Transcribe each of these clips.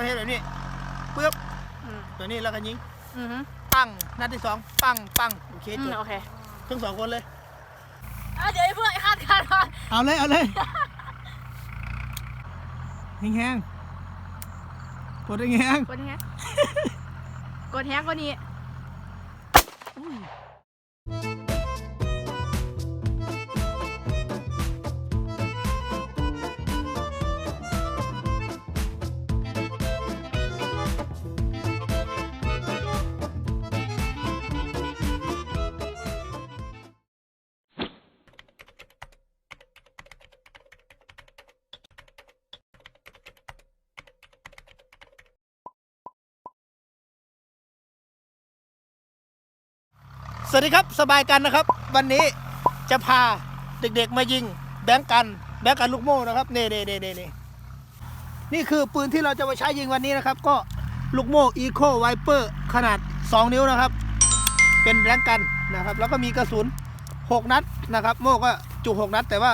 ต้องเห็นแบบนี้ปึ๊บอืมตัวนี้แล้วก็ยิง อือฮึปังนัดที่สองปังปังโอเคอืจมบโอเคทั้งสองคนเลย อะเดี๋ยวไอ้เพื่อนไอ้คาดคาดคาดเอาเลย เอาเลยแห้งๆกดแห้งกดแฮะกดแฮะกว่านี้ ๆ สวัสดีครับสบายกันนะครับ วันนี้จะพาเด็กๆมายิงแบงก์กัน แบงก์กันลูกโม่นะครับเน่เน่เน่เน่เน่นี่คือปืนที่เราจะมาใช้ยิงวันนี้นะครับ ก็ลูกโม่อีโคไวเปอร์ขนาด 2 นิ้วนะครับ เป็นแบงก์กันนะครับ แล้วก็มีกระสุน 6 นัดนะครับ โม่ก็จุ6นัด แต่ว่า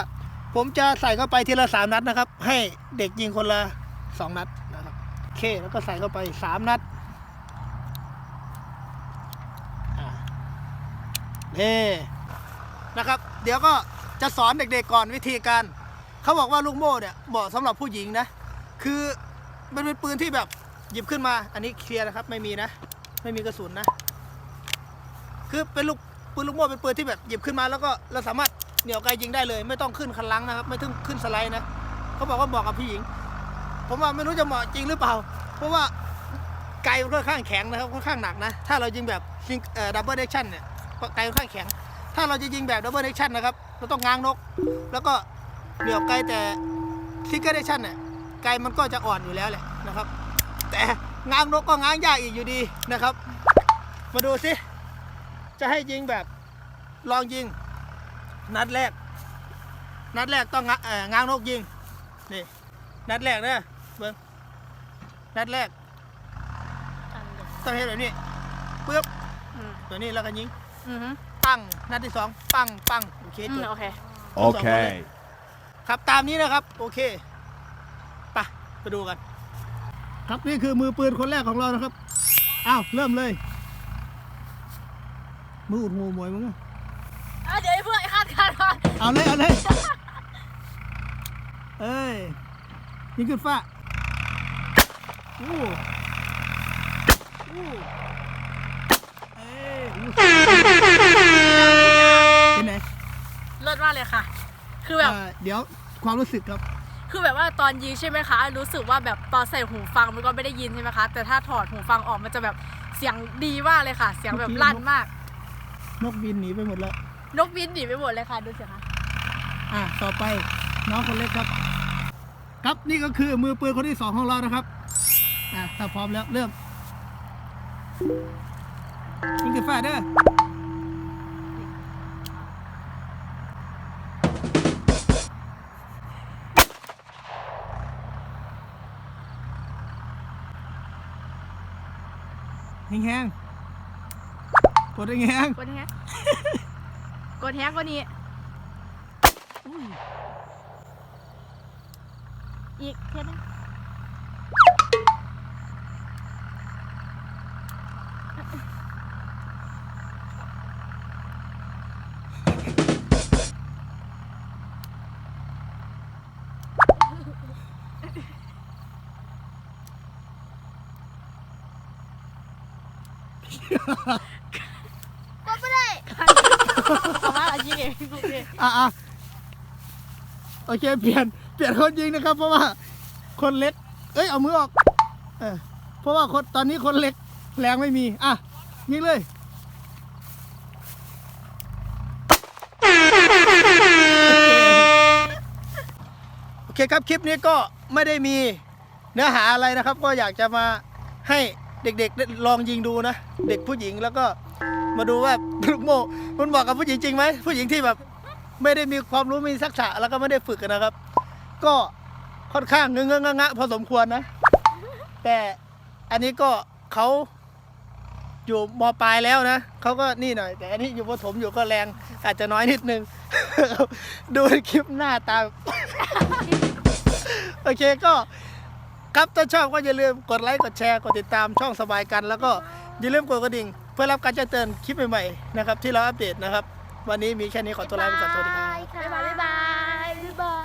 ผมจะใส่เข้าไปทีละ 3 นัดนะครับ ให้เด็กยิงคนละ 2 นัดนะครับโอเคแล้วก็ใส่เข้าไป 3 นัดอ่าเน่นะครับ เดี๋ยวก็จะสอนเด็กๆก่อนวิธีการ เขาบอกว่าลูกโม่เนี่ยเหมาะสำหรับผู้หญิงนะ คือมันเป็นปืนที่แบบหยิบขึ้นมา อันนี้เคลียร์นะครับ ไม่มีนะ ไม่มีกระสุนนะ คือเป็นลูกปืนลูกโม่เป็นปืนที่แบบหยิบขึ้นมาแล้วก็เราสามารถเหนี่ยวไกลยิงได้เลย ไม่ต้องขึ้นคันลังนะครับ ไม่ต้องขึ้นสไลด์นะเขาบอกว่าเหมาะกับผู้หญิง ผมว่าไม่รู้จะเหมาะจริงหรือเปล่า เพราะว่าไกลมันค่อนข้างแข็งนะครับค่อนข้างหนักนะ ถ้าเรายิงแบบดับเบิลเดชั่นเนี่ย ไกลค่อนข้างแข็ง ถ้าเราจะยิงแบบดับเบิลเดชั่นนะครับ เราต้องง้างนก แล้วก็เหนี่ยวไกลแต่ซิงเกิลเดชั่นเนี่ยไกลมันก็จะอ่อนอยู่แล้วแหละนะครับ แต่ง้างนกก็ง้างยากอีกอยู่ดีนะครับ มาดูสิ จะให้ยิงแบบลองยิง นัดแรก นัดแรกต้องงะเอ่อง้างนกยิง นี่ นัดแรกเนอะเบิ้งนัดแรกต้องเห็นแบบนี้ปึ๊บอืมตัวนี้แล้วก็ยิง อือฮึปังนัดที่สองปังปังโอเคอืจมบโอเค Okay. ครับตามนี้นะครับ โอเคไปไปดูกัน ครับนี่คือมือปืนคนแรกของเรานะครับอ้าวเริ่มเลย มืออุดงูมวยมึงอะอะเดี๋ยวไอ้เพื่อนไอ้คาดคาดคาดเอาเลยเอาเลยเอ้ยยิงขึ้นฟ้าอู้อู้เอ้ยอู้ากเลยค่ะ คือแบบอ่าเดี๋ยวความรู้สึกครับ คือแบบว่าตอนยิงใช่ไหมคะ รู้สึกว่าแบบตอนใส่หูฟังมันก็ไม่ได้ยินใช่ไหมคะ แต่ถ้าถอดหูฟังออกมันจะแบบเสียงดีมากเลยค่ะ เสียงแบบลั่นมาก นกบินหนีไปหมดแล้ว นกบินหนีไปหมดเลยค่ะ ดูเสียงค่ะอะต่อไปน้องคนเล็กครับ ครับนี่ก็คือมือปืนคนที่สองของเรานะครับ อะถ้าพร้อมแล้วเริ่มยิงกาแฟเด้อ แห้งๆกดแห้งกดแฮะกดแฮะกว่านี้อีกเท่านึ งเอามาอาชีพเองโอเคๆอะอะโอเค เปลี่ยน เปลี่ยนคนยิงนะครับ เพราะว่า คนเล็ก เอ้ย เอามือออก เออ เพราะว่าคนตอนนี้คนเล็ก แรงไม่มี อะ ยิงเลย โอเคครับ คลิปนี้ก็ไม่ได้มีเนื้อหาอะไรนะครับ ก็อยากจะมาให้ เด็กๆลองยิงดูนะ เด็กผู้หญิงแล้วก็มาดูว่าลูกโม่มันเหมาะกับผู้หญิงจริงไหมผู้หญิงที่แบบไม่ได้มีความรู้มีทักษะแล้วก็ไม่ได้ฝึกกันนะครับ ก็ค่อนข้างเงอะเงองะงะพอสมควรนะ แต่อันนี้ก็เขาอยู่มปลายแล้วนะเขาก็นี่หน่อย แต่อันนี้อยู่ประถมอยู่ก็แรงอาจจะน้อยนิดนึง ดูคลิปหน้าตา โอเคก็ ครับ ถ้าชอบก็อย่าลืมกดไลค์ กดแชร์ กดติดตามช่องสบายกัน แล้วก็อย่าลืมกดกระดิ่ง เพื่อรับการแจ้งเตือนคลิปใหม่ๆนะครับที่เราอัปเดตนะครับ วันนี้มีแค่นี้ขอตัวลาไปก่อนสวัสดีครับ บ๊ายบาย บ๊ายบายบ๊ายบาย